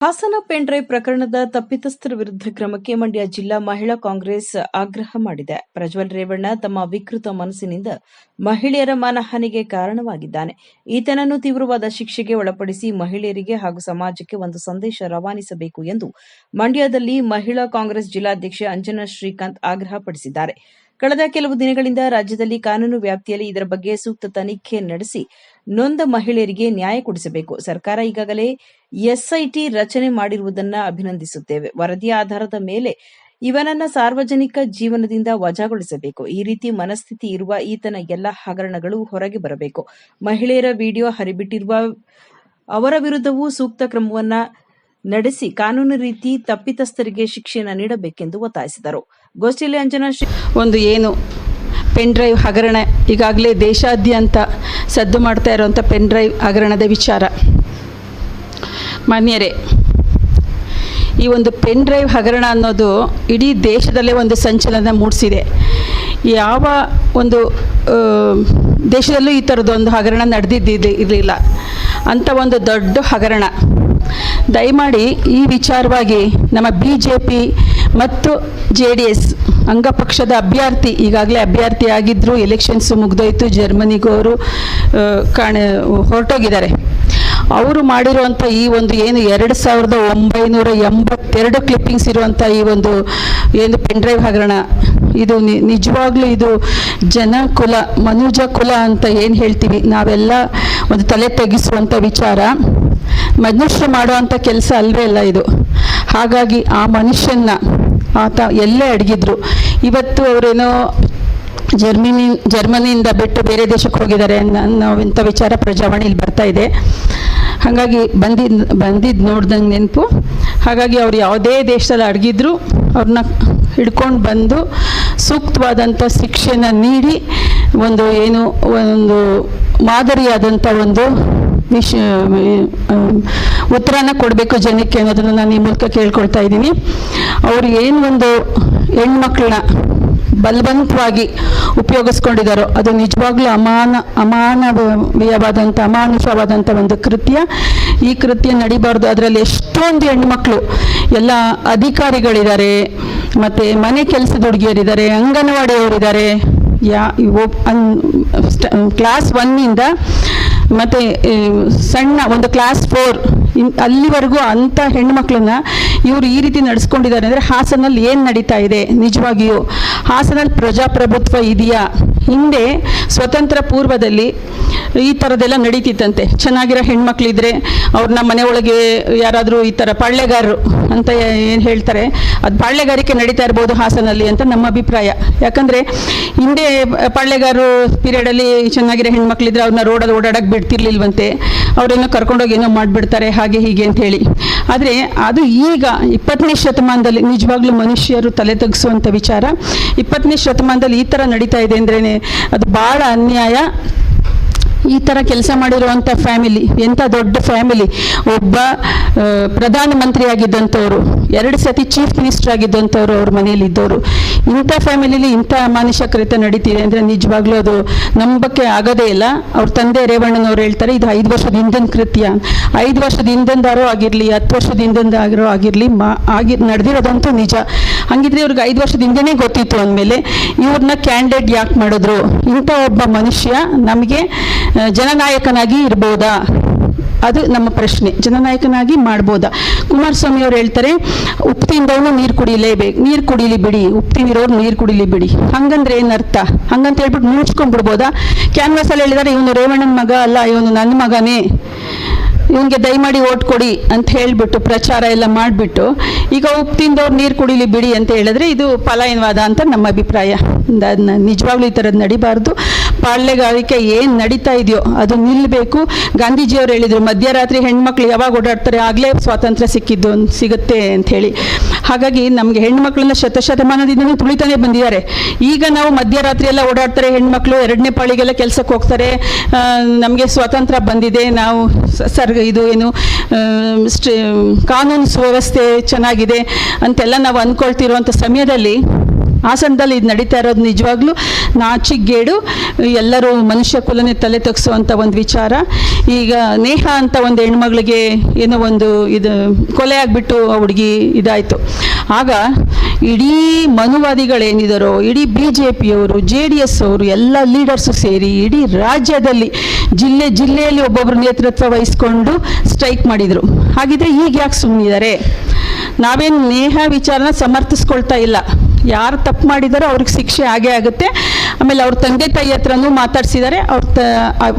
Hassan pen drive ಪ್ರಕರಣದ ತಪ್ಪಿತಸ್ಥರ ವಿರುದ್ಧ ಕ್ರಮಕ್ಕೆ ಮಂಡ್ಯ ಜಿಲ್ಲಾ ಮಹಿಳಾ ಕಾಂಗ್ರೆಸ್ ಆಗ್ರಹ ಮಾಡಿದೆ. ಪ್ರಜ್ವಲ್ ರೇವಣ್ಣ ತಮ್ಮ ವಿಕೃತ ಮನಸ್ಸಿನಿಂದ ಮಹಿಳೆಯರ ಮಾನಹಾನಿಗೆ ಕಾರಣವಾಗಿದ್ದಾನೆ. ಈತನನ್ನು ತೀವ್ರವಾದ ಶಿಕ್ಷೆಗೆ ಒಳಪಡಿಸಿ ಮಹಿಳೆಯರಿಗೆ ಹಾಗೂ ಸಮಾಜಕ್ಕೆ ಒಂದು ಸಂದೇಶ ರವಾನಿಸಬೇಕು ಎಂದು ಮಂಡ್ಯದಲ್ಲಿ ಮಹಿಳಾ ಕಾಂಗ್ರೆಸ್ ಜಿಲ್ಲಾಧ್ಯಕ್ಷೆ ಅಂಜನಾ ಶ್ರೀಕಾಂತ್ ಆಗ್ರಹಪಡಿಸಿದ್ದಾರೆ. ಕಳೆದ ಕೆಲವು ದಿನಗಳಿಂದ ರಾಜ್ಯದಲ್ಲಿ ಕಾನೂನು ವ್ಯಾಪ್ತಿಯಲ್ಲಿ ಇದರ ಬಗ್ಗೆ ಸೂಕ್ತ ತನಿಖೆ ನಡೆಸಿ ನೊಂದ ಮಹಿಳೆಯರಿಗೆ ನ್ಯಾಯ ಕೊಡಿಸಬೇಕು. ಸರ್ಕಾರ ಈಗಾಗಲೇ ಎಸ್ಐಟಿ ರಚನೆ ಮಾಡಿರುವುದನ್ನ ಅಭಿನಂದಿಸುತ್ತೇವೆ. ವರದಿಯ ಆಧಾರದ ಮೇಲೆ ಇವನನ್ನ ಸಾರ್ವಜನಿಕ ಜೀವನದಿಂದ ವಜಾಗೊಳಿಸಬೇಕು. ಈ ರೀತಿ ಮನಸ್ಥಿತಿ ಇರುವ ಈತನ ಎಲ್ಲ ಹಗರಣಗಳು ಹೊರಗೆ ಬರಬೇಕು. ಮಹಿಳೆಯರ ವಿಡಿಯೋ ಹರಿಬಿಟ್ಟಿರುವ ಅವರ ವಿರುದ್ಧವೂ ಸೂಕ್ತ ಕ್ರಮವನ್ನ ನಡೆಸಿ ಕಾನೂನು ರೀತಿ ತಪ್ಪಿತಸ್ಥರಿಗೆ ಶಿಕ್ಷೆಯನ್ನು ನೀಡಬೇಕೆಂದು ಒತ್ತಾಯಿಸಿದರು. ಗೋಷ್ಠಿಯಲ್ಲಿ ಅಂಜನಾ ಶ್ರೀ ಒಂದು ಏನು ಪೆನ್ ಡ್ರೈವ್ ಹಗರಣ, ಈಗಾಗಲೇ ದೇಶಾದ್ಯಂತ ಸದ್ದು ಮಾಡ್ತಾ ಇರುವಂಥ ಪೆನ್ ಡ್ರೈವ್ ಹಗರಣದ ವಿಚಾರ. ಮಾನ್ಯರೇ, ಈ ಒಂದು ಪೆನ್ ಡ್ರೈವ್ ಹಗರಣ ಅನ್ನೋದು ಇಡೀ ದೇಶದಲ್ಲೇ ಒಂದು ಸಂಚಲನ ಮೂಡಿಸಿದೆ. ಯಾವ ಒಂದು ದೇಶದಲ್ಲೂ ಈ ಥರದ್ದೊಂದು ಹಗರಣ ನಡೆದಿದ್ದಿದ್ದು ಇರಲಿಲ್ಲ. ಅಂಥ ಒಂದು ದೊಡ್ಡ ಹಗರಣ. ದಯಮಾಡಿ ಈ ವಿಚಾರವಾಗಿ ನಮ್ಮ ಬಿ ಜೆ ಪಿ ಮತ್ತು ಜೆ ಡಿ ಎಸ್ ಅಂಗಪಕ್ಷದ ಅಭ್ಯರ್ಥಿ, ಈಗಾಗಲೇ ಅಭ್ಯರ್ಥಿ ಆಗಿದ್ದರು ಎಲೆಕ್ಷನ್ಸು ಮುಗ್ದೋಯ್ತು ಜರ್ಮನಿಗೂ ಅವರು ಕಾಣ, ಹೊರಟೋಗಿದ್ದಾರೆ. ಅವರು ಮಾಡಿರುವಂಥ ಈ ಒಂದು ಏನು ಎರಡು ಸಾವಿರದ ಒಂಬೈನೂರ ಎಂಬತ್ತೆರಡು ಕ್ಲಿಪ್ಪಿಂಗ್ಸ್ ಇರುವಂಥ ಈ ಒಂದು ಏನು ಪೆನ್ ಡ್ರೈವ್ ಹಗರಣ, ಇದು ನಿಜವಾಗ್ಲೂ ಇದು ಜನ ಕುಲ ಮನುಜ ಕುಲ ಅಂತ ಏನು ಹೇಳ್ತೀವಿ? ನಾವೆಲ್ಲ ಒಂದು ತಲೆ ತೆಗೆಸುವಂಥ ವಿಚಾರ. ಮನುಷ್ಯ ಮಾಡುವಂಥ ಕೆಲಸ ಅಲ್ಲವೇ ಅಲ್ಲ ಇದು. ಹಾಗಾಗಿ ಆ ಮನುಷ್ಯನ್ನ ಆತ ಎಲ್ಲೇ ಅಡಗಿದ್ರು. ಇವತ್ತು ಅವರೇನೋ ಜರ್ಮನಿ, ಜರ್ಮನಿಯಿಂದ ಬಿಟ್ಟು ಬೇರೆ ದೇಶಕ್ಕೆ ಹೋಗಿದ್ದಾರೆ ಅನ್ನೋ ಇಂಥ ವಿಚಾರ ಪ್ರಜಾವಾಣಿಲಿ ಬರ್ತಾ ಇದೆ. ಹಾಗಾಗಿ ಬಂದಿದ್ದು ಬಂದಿದ್ದು ನೋಡ್ದಂಗೆ ನೆನಪು. ಹಾಗಾಗಿ ಅವ್ರು ಯಾವುದೇ ದೇಶದಲ್ಲಿ ಅಡಗಿದ್ರು ಅವ್ರನ್ನ ಹಿಡ್ಕೊಂಡು ಬಂದು ಸೂಕ್ತವಾದಂಥ ಶಿಕ್ಷೆನ ನೀಡಿ, ಒಂದು ಏನು, ಒಂದು ಮಾದರಿಯಾದಂಥ ಒಂದು ವಿಷ ಉತ್ತರನ ಕೊಡಬೇಕು ಜನಕ್ಕೆ ಅನ್ನೋದನ್ನು ನಾನು ಈ ಮೂಲಕ ಕೇಳ್ಕೊಳ್ತಾ ಇದ್ದೀನಿ. ಅವರು ಏನು ಒಂದು ಹೆಣ್ಮಕ್ಳನ್ನ ಬಲವಂತವಾಗಿ ಉಪಯೋಗಿಸ್ಕೊಂಡಿದ್ದಾರೋ ಅದು ನಿಜವಾಗ್ಲೂ ಅಮಾನ, ಅಮಾನವೀಯವಾದಂಥ, ಅಮಾನುಷವಾದಂಥ ಒಂದು ಕೃತ್ಯ. ಈ ಕೃತ್ಯ ನಡಿಬಾರ್ದು. ಅದರಲ್ಲಿ ಎಷ್ಟೊಂದು ಹೆಣ್ಮಕ್ಳು, ಎಲ್ಲ ಅಧಿಕಾರಿಗಳಿದ್ದಾರೆ, ಮತ್ತು ಮನೆ ಕೆಲಸದ ಹುಡುಗಿಯರಿದ್ದಾರೆ, ಅಂಗನವಾಡಿಯವರಿದ್ದಾರೆ. ಯಾ ಕ್ಲಾಸ್ ಒನ್ನಿಂದ ಮತ್ತು ಸಣ್ಣ ಒಂದು ಕ್ಲಾಸ್ ಫೋರ್ ಇನ್ ಅಲ್ಲಿವರೆಗೂ ಅಂಥ ಹೆಣ್ಮಕ್ಳನ್ನ ಇವರು ಈ ರೀತಿ ನಡೆಸ್ಕೊಂಡಿದ್ದಾರೆ ಅಂದರೆ ಹಾಸನಲ್ಲಿ ಏನು ನಡೀತಾ ಇದೆ ನಿಜವಾಗಿಯೂ? ಹಾಸನಲ್ಲಿ ಪ್ರಜಾಪ್ರಭುತ್ವ ಇದೆಯಾ? ಹಿಂದೆ ಸ್ವತಂತ್ರ ಪೂರ್ವದಲ್ಲಿ ಈ ಥರದ್ದೆಲ್ಲ ನಡೀತಿತ್ತಂತೆ. ಚೆನ್ನಾಗಿರೋ ಹೆಣ್ಮಕ್ಳಿದ್ರೆ ಅವ್ರನ್ನ ಮನೆ ಒಳಗೆ ಯಾರಾದರೂ ಈ ಥರ ಪಾಳ್ಯಗಾರರು ಅಂತ ಏನು ಹೇಳ್ತಾರೆ, ಅದು ಪಾಳ್ಯಗಾರಿಕೆ ನಡೀತಾ ಇರ್ಬೋದು ಹಾಸನಲ್ಲಿ ಅಂತ ನಮ್ಮ ಅಭಿಪ್ರಾಯ. ಯಾಕಂದರೆ ಹಿಂದೆ ಪಾಳ್ಯಗಾರರು ಪೀರಿಯಡಲ್ಲಿ ಚೆನ್ನಾಗಿರೋ ಹೆಣ್ಮಕ್ಳಿದ್ರೆ ಅವ್ರನ್ನ ರೋಡಲ್ಲಿ ಓಡಾಡಕ್ಕೆ ಬಿಡ್ತಿರ್ಲಿಲ್ವಂತೆ. ಅವರೇನೋ ಕರ್ಕೊಂಡೋಗಿ ಏನೋ ಮಾಡಿಬಿಡ್ತಾರೆ, ಹಾಗೆ ಹೀಗೆ ಅಂತ ಹೇಳಿ. ಆದರೆ ಅದು ಈಗ ಇಪ್ಪತ್ತನೇ ಶತಮಾನದಲ್ಲಿ ನಿಜವಾಗ್ಲೂ ಮನುಷ್ಯರು ತಲೆ ತಗ್ಗಿಸುವಂಥ ವಿಚಾರ. ಇಪ್ಪತ್ತನೇ ಶತಮಾನದಲ್ಲಿ ಈ ಥರ ನಡೀತಾ ಇದೆ ಅಂದ್ರೇ ಅದು ಭಾಳ ಅನ್ಯಾಯ. ಈ ಥರ ಕೆಲಸ ಮಾಡಿರುವಂಥ ಫ್ಯಾಮಿಲಿ ಎಂಥ ದೊಡ್ಡ ಫ್ಯಾಮಿಲಿ. ಒಬ್ಬ ಪ್ರಧಾನಮಂತ್ರಿ ಆಗಿದ್ದಂಥವ್ರು ಎರಡು ಸತಿ ಚೀಫ್ ಮಿನಿಸ್ಟರ್ ಆಗಿದ್ದಂಥವ್ರು ಅವ್ರ ಮನೇಲಿ ಇದ್ದವರು. ಇಂಥ ಫ್ಯಾಮಿಲಿಲಿ ಇಂಥ ಅಮಾನುಷ ಕೃತ್ಯ ನಡೀತಿದೆ ಅಂದರೆ ನಿಜವಾಗ್ಲೂ ಅದು ನಂಬಕ್ಕೆ ಆಗೋದೇ ಇಲ್ಲ. ಅವ್ರ ತಂದೆ ರೇವಣ್ಣನವ್ರು ಹೇಳ್ತಾರೆ, ಇದು ಐದು ವರ್ಷದ ಹಿಂದಿನ ಕೃತ್ಯ. ಐದು ವರ್ಷದ ಹಿಂದಿಂದಾರೋ ಆಗಿರಲಿ, ಹತ್ತು ವರ್ಷದ ಹಿಂದಿಂದಾಗಿರೋ ಆಗಿರಲಿ, ಮಾ, ಆಗಿ, ನಡೆದಿರೋದಂತೂ ನಿಜ. ಹಂಗಿದ್ರೆ ಇವ್ರಿಗೆ ಐದು ವರ್ಷದ ಹಿಂದೆನೇ ಗೊತ್ತಿತ್ತು ಅಂದಮೇಲೆ ಇವ್ರನ್ನ ಕ್ಯಾಂಡಿಡೇಟ್ ಯಾಕೆ ಮಾಡಿದ್ರು? ಇಂಥ ಒಬ್ಬ ಮನುಷ್ಯ ನಮಗೆ ಜನನಾಯಕನಾಗಿ ಇರ್ಬೋದಾ? ಅದು ನಮ್ಮ ಪ್ರಶ್ನೆ. ಜನನಾಯಕನಾಗಿ ಮಾಡ್ಬೋದಾ? ಕುಮಾರಸ್ವಾಮಿ ಅವ್ರು ಹೇಳ್ತಾರೆ ಉಪ್ಪು ನೀರು ಕುಡಿಲೇಬೇಕು. ನೀರು ಕುಡಿಲಿ ಬಿಡಿ. ಉಪ್ಪು ತಿಂದಿರೋರು ನೀರು ಕುಡಿಲಿ ಬಿಡಿ. ಹಂಗಂದ್ರೆ ಏನರ್ಥ? ಹಂಗಂತ ಹೇಳ್ಬಿಟ್ಟು ಮುಚ್ಕೊಂಡ್ಬಿಡ್ಬೋದಾ ಕ್ಯಾನ್ವಾಸಲ್ಲಿ ಹೇಳಿದಾರೆ, ಇವನು ರೇವಣ್ಣನ ಮಗ ಅಲ್ಲ, ಇವನು ನನ್ನ ಮಗನೇ. ಇವನಿಗೆ ದಯಮಾಡಿ ಓಟ್ ಕೊಡಿ ಅಂತ ಹೇಳಿಬಿಟ್ಟು ಪ್ರಚಾರ ಎಲ್ಲ ಮಾಡಿಬಿಟ್ಟು, ಈಗ ಉಪ್ಪು ತಿಂದವ್ರು ನೀರು ಕುಡಿಲಿ ಬಿಡಿ ಅಂತ ಹೇಳಿದ್ರೆ ಇದು ಪಲಾಯನವಾದ ಅಂತ ನಮ್ಮ ಅಭಿಪ್ರಾಯ. ನಿಜವಾಗ್ಲೂ ಈ ಥರದ್ದು ನಡಿಬಾರ್ದು. ಪಾಳ್ಯಗಾರಿಕೆ ಏನು ನಡೀತಾ ಇದೆಯೋ ಅದು ನಿಲ್ಲಬೇಕು ಗಾಂಧೀಜಿಯವರು ಹೇಳಿದರು, ಮಧ್ಯರಾತ್ರಿ ಹೆಣ್ಮಕ್ಳು ಯಾವಾಗ ಓಡಾಡ್ತಾರೆ ಆಗಲೇ ಸ್ವಾತಂತ್ರ್ಯ ಸಿಕ್ಕಿದ್ದು ಸಿಗುತ್ತೆ ಅಂತ ಹೇಳಿ. ಹಾಗಾಗಿ ನಮಗೆ ಹೆಣ್ಮಕ್ಳನ್ನ ಶತಶತಮಾನದಿಂದಲೂ ತುಳಿತಾನೆ ಬಂದಿದ್ದಾರೆ. ಈಗ ನಾವು ಮಧ್ಯರಾತ್ರಿ ಎಲ್ಲ ಓಡಾಡ್ತಾರೆ, ಹೆಣ್ಮಕ್ಳು ಎರಡನೇ ಪಾಳಿಗೆಲ್ಲ ಕೆಲಸಕ್ಕೆ ಹೋಗ್ತಾರೆ. ನಮಗೆ ಸ್ವಾತಂತ್ರ್ಯ ಬಂದಿದೆ, ನಾವು ಸರ್ ಇದು ಏನು ಕಾನೂನು ಸುವ್ಯವಸ್ಥೆ ಚೆನ್ನಾಗಿದೆ ಅಂತೆಲ್ಲ ನಾವು ಅಂದ್ಕೊಳ್ತಿರುವಂಥ ಸಮಯದಲ್ಲಿ ಹಾಸನದಲ್ಲಿ ಇದು ನಡೀತಾ ಇರೋದು ನಿಜವಾಗ್ಲೂ ನಾಚಿಗೇಡು ಎಲ್ಲರೂ ಮನುಷ್ಯ ಕುಲನೇ ತಲೆ ತಗ್ಸುವಂಥ ಒಂದು ವಿಚಾರ. ಈಗ ನೇಹ ಅಂತ ಒಂದು ಹೆಣ್ಮಗಳಿಗೆ ಏನೋ ಒಂದು ಇದು ಕೊಲೆ ಆಗಿಬಿಟ್ಟು ಆ ಹುಡುಗಿ ಇದಾಯಿತು. ಆಗ ಇಡೀ ಮನುವಾದಿಗಳೇನಿದಾರೋ, ಇಡೀ ಬಿ ಜೆ ಪಿಯವರು ಜೆ ಡಿ ಎಸ್ ಅವರು, ಎಲ್ಲ ಲೀಡರ್ಸು ಸೇರಿ ಇಡೀ ರಾಜ್ಯದಲ್ಲಿ ಜಿಲ್ಲೆ ಜಿಲ್ಲೆಯಲ್ಲಿ ಒಬ್ಬೊಬ್ಬರು ನೇತೃತ್ವ ವಹಿಸ್ಕೊಂಡು ಸ್ಟ್ರೈಕ್ ಮಾಡಿದರು. ಹಾಗಿದ್ರೆ ಈಗ ಯಾಕೆ ಸುಮ್ಮನಿದ್ದಾರೆ ನಾವೇನು ನೇಹ ವಿಚಾರನ ಸಮರ್ಥಿಸ್ಕೊಳ್ತಾ ಇಲ್ಲ. ಯಾರು ತಪ್ಪು ಮಾಡಿದಾರೋ ಅವ್ರಿಗೆ ಶಿಕ್ಷೆ ಆಗೇ ಆಗುತ್ತೆ. ಆಮೇಲೆ ಅವ್ರ ತಂದೆ ತಾಯಿ ಹತ್ರನೂ ಮಾತಾಡ್ಸಿದ್ದಾರೆ. ಅವ್ರ ತ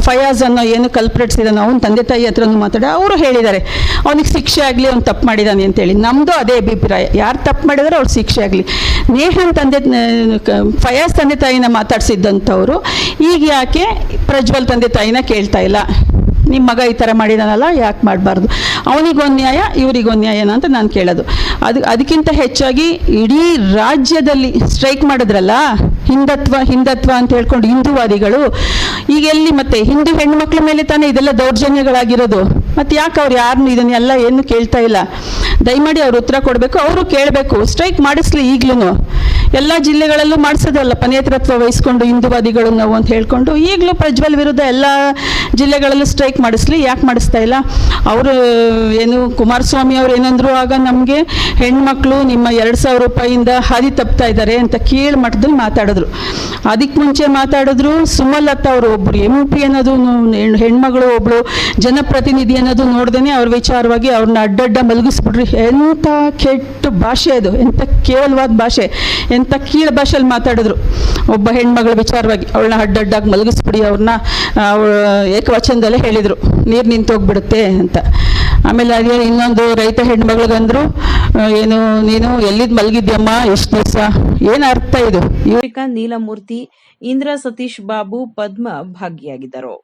ಫಯಾಜ್ ಅನ್ನೋ ಏನು ಕಲ್ಪ್ರೇಟ್ಸ್ ಇದ್ದಾನೆ ಅವ್ನ ತಂದೆ ತಾಯಿ ಹತ್ರನೂ ಮಾತಾಡ, ಅವರು ಹೇಳಿದ್ದಾರೆ, ಅವ್ನಿಗೆ ಶಿಕ್ಷೆ ಆಗಲಿ, ಅವ್ನು ತಪ್ಪು ಮಾಡಿದ್ದಾನೆ ಅಂತೇಳಿ. ನಮ್ಮದು ಅದೇ ಅಭಿಪ್ರಾಯ. ಯಾರು ತಪ್ಪು ಮಾಡಿದಾರೋ ಅವ್ರಿಗೆ ಶಿಕ್ಷೆ ಆಗಲಿ. ನೇಹನ್ ತಂದೆ ಫಯಾಜ್ ತಂದೆ ತಾಯಿನ ಮಾತಾಡ್ಸಿದ್ದಂಥವ್ರು, ಈಗ ಯಾಕೆ ಪ್ರಜ್ವಲ್ ತಂದೆ ತಾಯಿನ ಕೇಳ್ತಾ ಇಲ್ಲ? ನಿಮ್ಮ ಮಗ ಈ ಥರ ಮಾಡಿದಾನಲ್ಲ, ಯಾಕೆ ಮಾಡಬಾರ್ದು? ಅವನಿಗೊಂದು ನ್ಯಾಯ ಇವರಿಗೊಂದು ನ್ಯಾಯನ ಅಂತ ನಾನು ಕೇಳೋದು. ಅದು, ಅದಕ್ಕಿಂತ ಹೆಚ್ಚಾಗಿ ಇಡೀ ರಾಜ್ಯದಲ್ಲಿ ಸ್ಟ್ರೈಕ್ ಮಾಡಿದ್ರಲ್ಲ, ಹಿಂದತ್ವ ಹಿಂದತ್ವ ಅಂತ ಹೇಳ್ಕೊಂಡು ಹಿಂದೂವಾದಿಗಳು, ಈಗ ಎಲ್ಲಿ ಮತ್ತೆ ಹಿಂದೂ ಹೆಣ್ಮಕ್ಳ ಮೇಲೆ ತಾನೇ ಇದೆಲ್ಲ ದೌರ್ಜನ್ಯಗಳಾಗಿರೋದು? ಮತ್ತೆ ಯಾಕೆ ಅವ್ರು ಯಾರನ್ನು ಇದನ್ನೆಲ್ಲ ಏನು ಕೇಳ್ತಾ ಇಲ್ಲ? ದಯಮಾಡಿ ಅವ್ರು ಉತ್ತರ ಕೊಡಬೇಕು, ಅವರು ಕೇಳಬೇಕು. ಸ್ಟ್ರೈಕ್ ಮಾಡಿಸ್ಲಿ ಈಗಲೂ ಎಲ್ಲ ಜಿಲ್ಲೆಗಳಲ್ಲೂ ಮಾಡಿಸೋದಲ್ಲಪ್ಪ ನೇತೃತ್ವ ವಹಿಸ್ಕೊಂಡು ಹಿಂದೂವಾದಿಗಳು ನಾವು ಅಂತ ಹೇಳ್ಕೊಂಡು ಈಗಲೂ ಪ್ರಜ್ವಲ್ ವಿರುದ್ಧ ಎಲ್ಲ ಜಿಲ್ಲೆಗಳಲ್ಲೂ ಸ್ಟ್ರೈಕ್ ಮಾಡಿಸ್ಲಿ, ಯಾಕೆ ಮಾಡಿಸ್ತಾ ಇಲ್ಲ? ಅವರು ಏನು ಕುಮಾರಸ್ವಾಮಿ ಅವ್ರು ಏನಂದ್ರು ಆಗ ನಮಗೆ ಹೆಣ್ಮಕ್ಳು ನಿಮ್ಮ ಎರಡು ಸಾವಿರ ರೂಪಾಯಿಯಿಂದ ಹಾದಿ ತಪ್ತಾ ಇದ್ದಾರೆ ಅಂತ ಕೇಳಿ ಮಟ್ಟದಲ್ಲಿ ಮಾತಾಡಿದ್ರು. ಅದಕ್ಕೆ ಮುಂಚೆ ಮಾತಾಡಿದ್ರು ಸುಮಲತಾ ಅವರು ಒಬ್ಬರು ಎಂ ಪಿ ಅನ್ನೋದು ಹೆಣ್- ಹೆಣ್ಮಗಳು ಒಬ್ಬಳು ಜನಪ್ರತಿನಿಧಿ ಅನ್ನೋದು ನೋಡ್ದೇನೆ ಅವ್ರ ವಿಚಾರವಾಗಿ ಅವ್ರನ್ನ ಅಡ್ಡಡ್ಡ ಮಲಗಿಸ್ಬಿಟ್ರಿ. ಎಂಥ ಕೆಟ್ಟ ಭಾಷೆ ಅದು ಎಂಥ ಕೇವಲವಾದ ಭಾಷೆ. ಎಂಥ ಕೀಳು ಭಾಷೆಯಲ್ಲಿ ಮಾತಾಡಿದ್ರು. ಒಬ್ಬ ಹೆಣ್ಮಗಳ ವಿಚಾರವಾಗಿ ಅವಳನ್ನ ಅಡ್ಡಡ್ಡಾಗಿ ಮಲಗಿಸ್ಬಿಡಿ, ಅವ್ರನ್ನ ಏಕವಚನದಲ್ಲೇ ಹೇಳಿದರು. ನೀರು ನಿಂತೋಗ್ಬಿಡುತ್ತೆ ಅಂತ. ಆಮೇಲೆ ಅದೇ ಇನ್ನೊಂದು ರೈತ ಹೆಣ್ಮಗಳಿಗಂದ್ರು ಏನು, ನೀನು ಎಲ್ಲಿದ್ ಮಲಗಿದ್ಯಮ್ಮ, ಎಷ್ಟು ದಿವಸ? ಏನು ಅರ್ಥ ಇದು? ಯುವಿಕಾ ನೀಲಮೂರ್ತಿ ಇಂದ್ರ ಸತೀಶ್ ಬಾಬು ಪದ್ಮ ಭಾಗಿಯಾಗಿದ್ದರು.